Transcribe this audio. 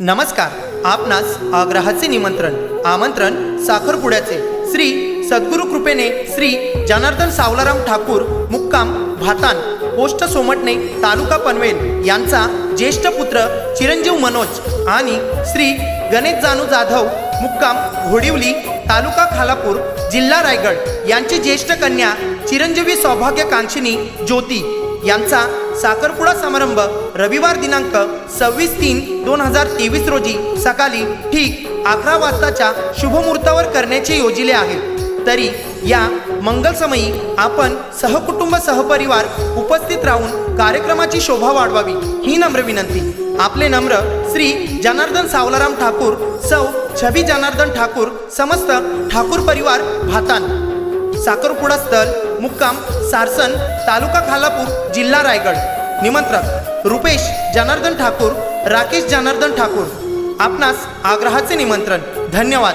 नमस्कार आपणास आग्रहाचे निमंत्रण. आमंत्रण साखरपुड्याचे. श्री सद्गुरु कृपेने श्री जनार्दन सावलाराम ठाकूर मुक्काम भातान पोस्ट सोमटणे तालुका पनवेल यांचा ज्येष्ठ पुत्र चिरंजीव मनोज आणि श्री गणेश जानू जाधव मुक्काम घोडिवली तालुका खालापूर जिल्हा रायगड यांची ज्येष्ठ कन्या चिरंजीवी सौभाग्य कांक्षिणी ज्योती यांचा साखरपुडा समारंभ रविवार दिनांक सव्वीस तीन दोन हजार तेवीस रोजी सकाळी ठीक अकरा वाजताच्या शुभमुहूर्तावर करण्याचे योजिले आहे. तरी या मंगलसमयी आपण सहकुटुंब सहपरिवार उपस्थित राहून कार्यक्रमाची शोभा वाढवावी ही नम्र विनंती. आपले नम्र श्री जनार्दन सावलाराम ठाकूर सौ छबी जनार्दन ठाकूर समस्त ठाकूर परिवार भातान. साखरपुडा स्थल मुक्काम सारसन तालुका खालापूर जिल्हा रायगड. निमंत्रक रुपेश जनार्दन ठाकूर राकेश जनार्दन ठाकूर. आपणास आग्रहाचे निमंत्रण. धन्यवाद.